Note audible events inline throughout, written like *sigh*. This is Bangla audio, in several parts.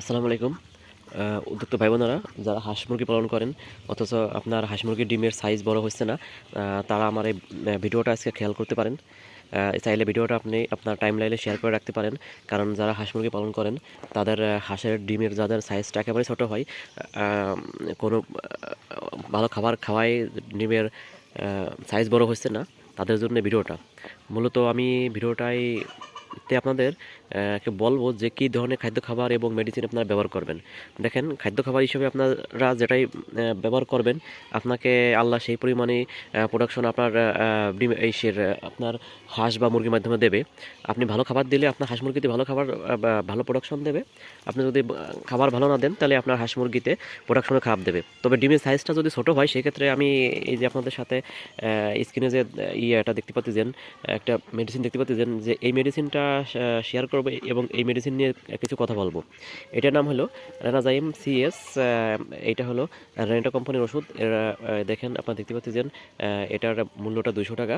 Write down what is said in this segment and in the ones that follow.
আসসালামু আলাইকুম। উদ্যোক্তা ভাই বোনেরা যারা হাঁস মুরগি পালন করেন, অথচ আপনার হাঁস মুরগির ডিমের সাইজ বড় হচ্ছে না তারা আমার এই ভিডিওটা আজকে খেয়াল করতে পারেন। চাইলে ভিডিওটা আপনি আপনার টাইম লাইনে শেয়ার করে রাখতে পারেন, কারণ যারা হাঁস মুরগি পালন করেন, তাদের হাঁসের ডিমের যাদের সাইজটা একেবারে ছোটো হয় কোনো ভালো খাবার খাওয়াই ডিমের সাইজ বড় হচ্ছে না, তাদের জন্য ভিডিওটা। মূলত আমি ভিডিওটাই তে আপনাদের কে বলব যে কী ধরনের খাদ্য খাবার এবং মেডিসিন আপনারা ব্যবহার করবেন। দেখেন, খাদ্য খাবার হিসেবে আপনারা যেটাই ব্যবহার করবেন, আপনাকে আল্লাহ সেই পরিমাণে প্রোডাকশন আপনার ডিম, এই সের আপনার হাঁস বা মুরগির মাধ্যমে দেবে। আপনি ভালো খাবার দিলে আপনার হাঁস মুরগিতে ভালো খাবার ভালো প্রোডাকশন দেবে। আপনি যদি খাবার ভালো না দেন, তাহলে আপনার হাঁস মুরগিতে প্রোডাকশনে খারাপ দেবে। তবে ডিমের সাইজটা যদি ছোটো হয়, সেক্ষেত্রে আমি এই যে আপনাদের সাথে স্ক্রিনে যে ইয়েটা দেখতে পাচ্ছেন, একটা মেডিসিন দেখতে পাচ্ছেন যে, এই মেডিসিনটা শেয়ার করব এবং এই মেডিসিন নিয়ে কিছু কথা বলব। এটার নাম হলো রেনাজাইম সিএস এটা হলো রেনেটা কোম্পানির ওষুধ। এরা দেখেন আপনারা দেখতে পাচ্ছেন এটার মূল্যটা দুশো টাকা।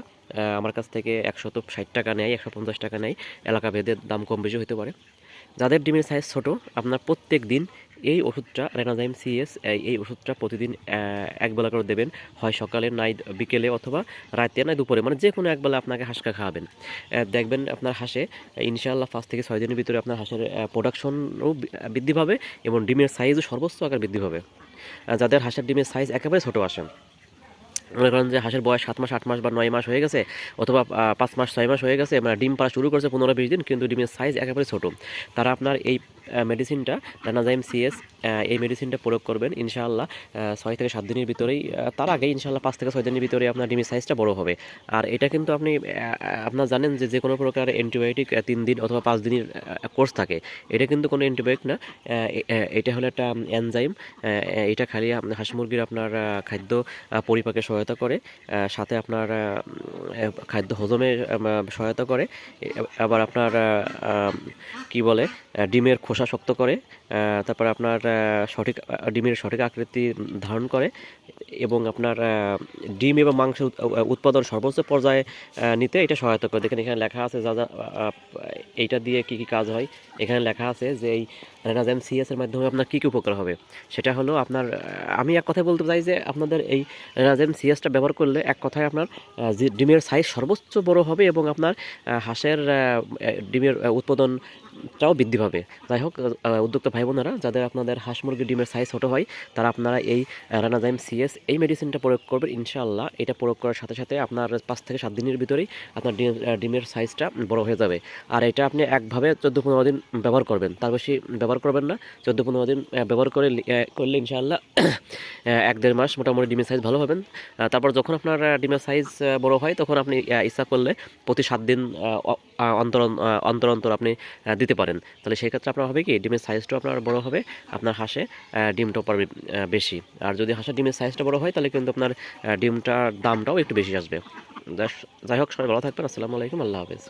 আমার কাছ থেকে একশত ষাট টাকা নেয়, একশো পঞ্চাশ টাকা নেয়। এলাকা ভেদে দাম কম বেশি হতে পারে। যাদের ডিমের সাইজ ছোট, আপনার প্রত্যেক দিন এই ওষুধটা রেনাজাইম সিএস এই ওষুধটা প্রতিদিন একবেলা এক বেলা করে দেবেন। হয় সকালে, নাই বিকেলে অথবা রাতে, নাই দুপুরে। মানে যে কোনো এক বেলা আপনাকে হাঁসকা খাওয়াবেন। দেখবেন আপনার হাঁসে। ইনশাআল্লাহ পাঁচ থেকে ছয় দিনের ভিতরে আপনার হাঁসের প্রোডাকশনও বৃদ্ধি পাবে এবং ডিমের সাইজও সর্বোচ্চ আকার বৃদ্ধি পাবে। যাদের হাঁসের ডিমের সাইজ একেবারে ছোটো আসে। মনে করেন যে হাঁসের বয়স সাত মাস, আট মাস বা নয় মাস হয়ে গেছে, অথবা পাঁচ মাস, ছয় মাস হয়ে গেছে মানে ডিম পাড়া শুরু করেছে পনেরো বিশ দিন, কিন্তু ডিমের সাইজ একেবারে ছোটো। তারা আপনার এই মেডিসিনটা রানাজাইম সিএস এই মেডিসিনটা প্রয়োগ করবেন, ইনশাআল্লাহ ছয় থেকে সাত দিনের ভিতরেই তার আগে ইনশাআল্লাহ পাঁচ থেকে ছয় দিনের ভিতরে আপনার ডিমের সাইজটা বড় হবে। আর এটা কিন্তু আপনি আপনার জানেন যে যে কোনো প্রকার অ্যান্টিবায়োটিক তিন দিন অথবা পাঁচ দিনের কোর্স থাকে। এটা কিন্তু কোনো অ্যান্টিবায়োটিক না এটা হলো একটা এনজাইম এটা খালি হাঁস মুরগির আপনার খাদ্য পরিপাকে সহায়তা করে সাথে আপনার খাদ্য হজমে সহায়তা করে। আবার আপনার কি বলে ডিমের খোসা শক্ত করে তারপর আপনার সঠিক ডিমের সঠিক আকৃতি ধারণ করে এবং আপনার ডিম এবং মাংস উৎপাদন সর্বোচ্চ পর্যায়ে নিতে এটা সহায়তা করে। দেখেন এখানে লেখা আছে যা যা এইটা দিয়ে কি কি কাজ হয়। এখানে লেখা আছে যে এই রেনাজাম সিএস এর মাধ্যমে আপনার কী কী উপকার হবে? সেটা হলো আপনার আমি এক কথায় বলতে চাই যে আপনাদের এই রেনাজাম সিএসটা ব্যবহার করলে এক কথায় আপনার ডিমের সাইজ সর্বোচ্চ বড় হবে এবং আপনার হাঁসের ডিমের আহ, উৎপাদনটাও বৃদ্ধি পাবে। যাই হোক উদ্যোক্তা ভাই বোনেরা যাদের আপনাদের হাঁস মুরগির ডিমের সাইজ ছোটো হয়, তারা আপনারা এই রানাজাইম সিএস এই মেডিসিনটা প্রয়োগ করবেন। ইনশাআল্লাহ এটা প্রয়োগ করার সাথে সাথে আপনার পাঁচ থেকে সাত দিনের ভিতরেই আপনার ডিমের সাইজটা বড় হয়ে যাবে। আর এটা আপনি একভাবে চোদ্দ পনেরো দিন ব্যবহার করবেন। তার বেশি ব্যবহার করবেন না। চোদ্দ পনেরো দিন ব্যবহার করে করলে ইনশাআল্লাহ *coughs* এক দেড় মাস মোটামুটি ডিমের সাইজ ভালো হবেন তারপর যখন আপনার ডিমের সাইজ বড় হয়, তখন আপনি ইচ্ছা করলে প্রতি সাত দিন অন্তর অন্তর অন্তর আপনি দিতে পারেন। তাহলে সেই ক্ষেত্রে আপনার হবে কি, ডিমের সাইজটাও আপনার বড় হবে, আপনার হাঁসে ডিমটাও পারবে বেশি। আর যদি হাঁসের ডিমের সাইজটা বড় হয়, তাহলে কিন্তু আপনার ডিমটার দামটাও একটু বেশি আসবে। যাই হোক, সবাই ভালো থাকবেন, আসসালামু আলাইকুম, আল্লাহ হাফেজ।